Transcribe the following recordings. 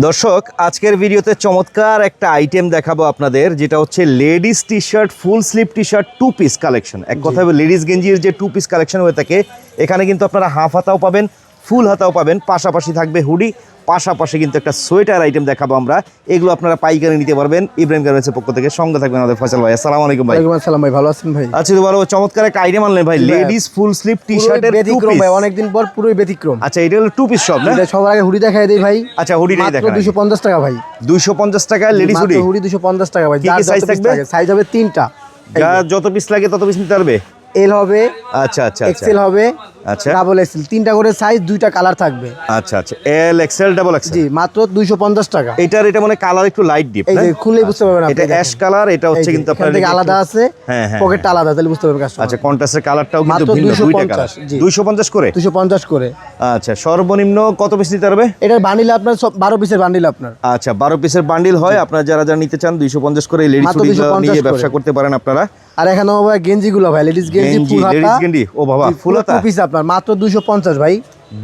দর্শক আজকের ভিডিওতে চমৎকার একটা আইটেম দেখাবো আপনাদের যেটা হচ্ছে ladies T shirt full sleeve T shirt two piece collection এক কথা লেডিস গেঞ্জির যে টু পিস কালেকশন হয়ে থাকে এখানে কিন্তু আপনারা হাফ হাতাও পাবেন ফুল হাতাও পাবেন পাশাপাশি থাকবে হুডি পাশাপাশি কিন্তু একটা সোয়েটার আইটেম দেখাবো আমরা। এগুলো আপনারা পাইকারি নিতে পারবেন। ইব্রাহিম গার্মেন্টসের পক্ষ থেকে। সঙ্গে থাকবেন আমাদের ফয়সাল ভাই। আসসালামু আলাইকুম ভাই। ওয়ালাইকুম আসসালাম ভাই ভালো আছেন ভাই? আচ্ছা তো বলো চমৎকার একটা আইটেম আনলেন ভাই। লেডিস ফুল স্লিভ টি শার্টের ব্যতিক্রম ভাই অনেকদিন পর পুরোই ব্যতিক্রম। আচ্ছা এটা হলো টু পিস সব না? এটা সবার আগে হুডি দেখাই দেই ভাই। আচ্ছা হুডিটাই মাত্র দেখা দুশো পঞ্চাশ টাকা ভাই। দুইশো পঞ্চাশ টাকা লেডিস হুডি? হুডি দুশো পঞ্চাশ টাকা ভাই। কি size থাকবে? সাইজ হবে তিনটা। যা যত পিস লাগে তত পিস নিতে পারবে? এল হবে আচ্ছা আচ্ছা আচ্ছা। এক্সেল হবে আচ্ছা। ডাবল এক্সেল তিনটা করে সাইজ দুইটা কালার থাকবে। আচ্ছা আচ্ছা। এল এক্সেল ডাবল এক্সেল জি মাত্র দুইশো পঞ্চাশ টাকা। এটার এটা মানে কালার একটু লাইট ডিপ এই যে বুঝতে পারবেন আপনি এটা অ্যাশ কালার এটা হচ্ছে কিন্তু আপনার থেকে আলাদা আছে হ্যাঁ, হ্যাঁ, পকেটটা আলাদা তাহলে বুঝতে পারবেন কাস্টমার আচ্ছা কন্ট্রাস্টের কালারটাও কিন্তু ভিন্ন দুইটা কালার জি। 250 করে? দুশো পঞ্চাশ করে। আচ্ছা সর্বনিম্ন কত পিস নিতে পারবে? এটার বান্ডিল আপনার সব বারো পিসের বান্ডিল আপনার। আচ্ছা বারো পিসের বান্ডিল হয়। আপনারা যারা যারা নিতে চান দুইশো পঞ্চাশ করে লেডিস 250 নিয়ে ব্যবসা করতে পারেন আপনারা। আর এখানে ভাই গেঞ্জি গুলো ভাই লেডিস গেঞ্জি ফুল হাতা। ও বাবা ফুল হাতা? পিস আপনার মাত্র দুশো পঞ্চাশ ভাই।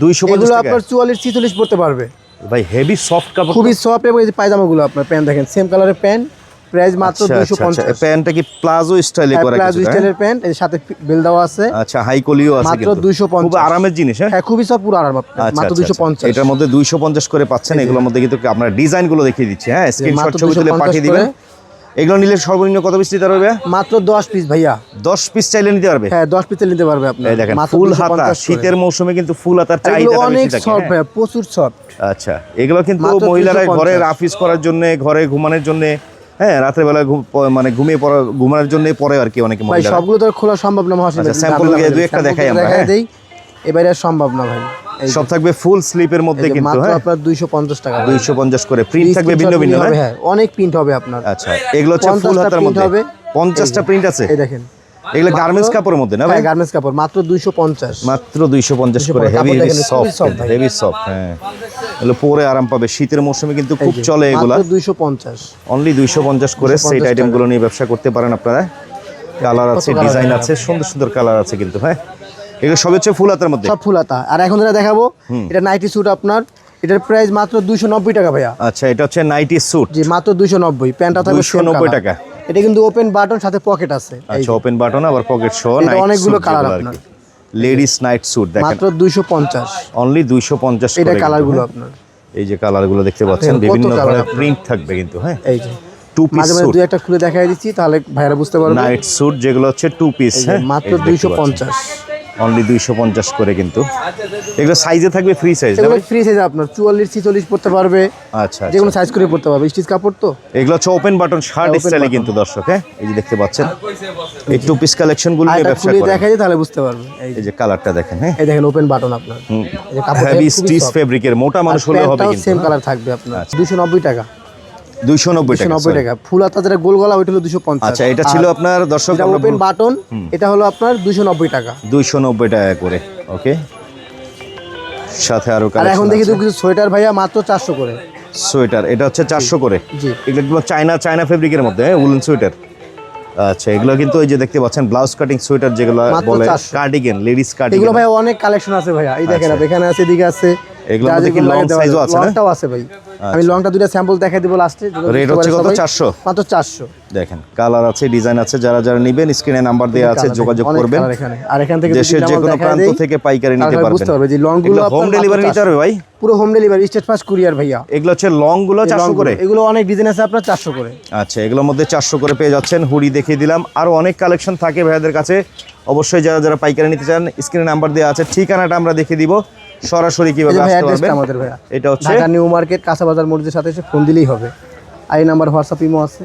দুইশো এগুলো আপনার চুয়াল্লিশ ছিচল্লিশ পড়তে পারবে। ভাই হেভি সফট কাপড় খুবই সফট এবং এই যে পায়জামাগুলো আপনার প্যান্ট দেখেন সেম কালারের প্যান্ট প্রাইস মাত্র আচ্ছা, দুশো আচ্ছা, আচ্ছা। পঞ্চাশ। প্যান্টটা কি প্লাজো স্টাইলে করা প্লাজো হ্যাঁ? স্টাইলের প্যান্ট এর সাথে বেল দেওয়া আছে। আচ্ছা হাই কলিও আছে মাত্র কিন্তু। 250 খুব আরামের জিনিস হ্যাঁ? হ্যাঁ খুবই সব পুরো আরাম আচ্ছা, মাত্র আচ্ছা, দুশো আচ্ছা। পঞ্চাশ। এটার মধ্যে দুইশো পঞ্চাশ করে পাচ্ছেন এগুলোর মধ্যে কিন্তু আপনার ডিজাইনগুলো দেখিয়ে দিচ্ছে হ্যাঁ? স্ক্রিনশট ছবি তুলে পাঠিয়ে দিবেন। এগুলো নিলে সর্বনিম্ন কত পিস নিতে পারবে? মাত্র দশ পিস ভাইয়া। দশ পিস চাইলে নিতে পারবে? হ্যাঁ দশ পিসের নিতে পারবে আপনার। এই দেখেন ফুল হাতা শীতের মৌসুমে কিন্তু ফুল হাতার চাহিদা অনেক সফট হ্যাঁ? ভাইয়া প্রচুর সফট আচ্ছা এগুলো কিন্তু মহিলারা ঘরে রাফিস করার জন্য ঘরে ঘুমানোর জন্য হ্যাঁ রাতের বেলা মানে ঘুমিয়ে পড়া ঘুমানোর জন্য পরে আর কি অনেকে ভাই সবগুলো তো খোলা সম্ভব না মহাশয়। আচ্ছা, sample দিয়ে দুই একটা দেখাই আমরা, হ্যাঁ। দেই। এবারে সম্ভব না ভাই। সব থাকবে ফুল স্লিপের মধ্যে কিন্তু হ্যাঁ? আপনার দুইশো পঞ্চাশ টাকা ভাই। দুইশো পঞ্চাশ করে। প্রিন্ট থাকবে ভিন্ন ভিন্ন হবে, হ্যাঁ? অনেক প্রিন্ট হবে আপনার। আচ্ছা এগুলো হচ্ছে ফুল হাতার মধ্যে। হবে। পঞ্চাশটা প্রিন্ট আছে? এই দেখেন। এগুলো গার্মেন্টস কাপড়ের মধ্যে না ভাই? হ্যাঁ গার্মেন্টস কাপড় মাত্র দুইশো পঞ্চাশ। মাত্র দুইশো পঞ্চাশ করে। Heavy heavy soft heavy soft হ্যাঁ। এগুলো পরে আরাম পাবে। শীতের মৌসুমে কিন্তু খুব চলে এগুলা। মাত্র দুইশো পঞ্চাশ। অনলি দুইশো পঞ্চাশ করে 250 সেট আইটেমগুলো নিয়ে ব্যবসা করতে পারেন আপনারা। কালার আছে ডিজাইন আছে? আছে সুন্দর সুন্দর কালার আছে কিন্তু হ্যাঁ? এগুলো সব হচ্ছে ফুল হাতের মধ্যে? সব ফুলাতা আর এখন যেটা দেখাবো এটা নাইটি স্যুট আপনার এটার প্রাইস মাত্র দুইশো নব্বই টাকা ভাইয়া। আচ্ছা এটা হচ্ছে নাইটি স্যুট জি মাত্র দুইশো নব্বই। প্যান্টটা থাকবে 290 টাকা। এটা কিন্তু ওপেন বাটন সাথে পকেট আছে। আচ্ছা ওপেন বাটন আবার পকেট সহ নাইট অনেকগুলো আর আপনার। লেডিস নাইট স্যুট দেখেন। মাত্র দুইশো পঞ্চাশ। অনলি দুইশো পঞ্চাশ এটা কালারগুলো আপনার। এই যে কালারগুলো দেখতে পাচ্ছেন বিভিন্ন ধরনের প্রিন্ট থাকবে কিন্তু হ্যাঁ। এই যে। টু পিস মাঝে মাঝে দুই একটা খুলে দেখাই দিচ্ছি তাহলে ভাইরা বুঝতে পারবে। নাইট স্যুট যেগুলো হচ্ছে টু পিস হ্যাঁ। মাত্র দুইশো পঞ্চাশ। অনলি দুইশো পঞ্চাশ করে কিন্তু। এগুলো সাইজে থাকবে ফ্রি সাইজ এগুলো ফ্রি সাইজ আপনার চুয়াল্লিশ ছিচল্লিশ পড়তে পারবে। আচ্ছা যে কোনো সাইজ করে পড়তে পারবে। স্টিচ কাপড় তো? এগুলো হচ্ছে ওপেন বাটন শার্ট স্টাইলে কিন্তু দর্শক হ্যাঁ? এই যে দেখতে পাচ্ছেন এই টু পিস কালেকশনগুলো আর নিয়ে ব্যবসা করেন। দেখাই দিই তাহলে বুঝতে পারবে এই যে কালারটা দেখেন হ্যাঁ? এই দেখেন ওপেন বাটন আপনার। এই যে কাপড়টা হেভি স্টিচ ফেব্রিকের মোটা মানুষ হলে হবে কিন্তু সেম কালার থাকবে আপনার। দুশো নব্বই টাকা। দুইশো নব্বই টাকা ফুল হাতা যেটা গোল গলা ওইটা হলো দুশো পঞ্চাশ। আচ্ছা এটা ছিল আপনার দর্শক ওপেন বাটন এটা হলো আপনার দুশো নব্বই টাকা। দুইশো নব্বই টাকা করে ওকে সাথে আরও আর এখন দেখি কিছু সোয়েটার ভাইয়া মাত্র চারশো করে। সোয়েটার এটা হচ্ছে চারশো করে। এগুলো চায়না চায়না ফেব্রিকের মধ্যে উলেন সোয়েটার। আচ্ছা এগুলো কিন্তু ওই যে দেখতে পাচ্ছেন ব্লাউজ কাটিং সোয়েটার যেগুলো বলে কার্ডিগান লেডিস এগুলো কার্ডিগান ভাই অনেক কালেকশন আছে ভাইয়া এই দেখেন এখানে আছে এদিকে আছে। আচ্ছা। মধ্যে কি না? আছে ভাই। আমি লংটা দুইটা স্যাম্পল দেখাই দেবো লাস্টে Rate হচ্ছে কত? 400? মাত্র চারশো। দেখেন কালার আছে ডিজাইন আছে যারা যারা নেবেন স্ক্রিনে নাম্বার দেওয়া আছে যোগাযোগ করবেন। আর এখান থেকে দেশের যে কোনো প্রান্ত থেকে পাইকারি নিতে পারবেন। বুঝতে পারবে যে লংগুলো হোম ডেলিভারি নিতে পারবে ভাই? পুরো home delivery state fast courier ভাইয়া। এগুলো হচ্ছে লংগুলো এই চারশো long করে। এগুলো অনেক ডিজাইন আছে আপনার চারশো করে। আচ্ছা এগুলোর মধ্যে চারশো করে পেয়ে যাচ্ছেন হুডি দেখিয়ে দিলাম। আরও অনেক কালেকশন থাকে ভাইয়াদের কাছে। অবশ্যই যারা যারা পাইকারি নিতে চান স্ক্রিনে নাম্বার দেওয়া আছে ঠিকানাটা আমরা দেখিয়ে দিব। সরাসরি কীভাবে আসতে পারবেন? আমাদের ভাইয়া। এটা হচ্ছে ঢাকা নিউ মার্কেট কাঁচা বাজার মসজিদের সাথে এসে ফোন দিলেই হবে। আই নাম্বার হোয়াটসঅ্যাপ ইমো আছে।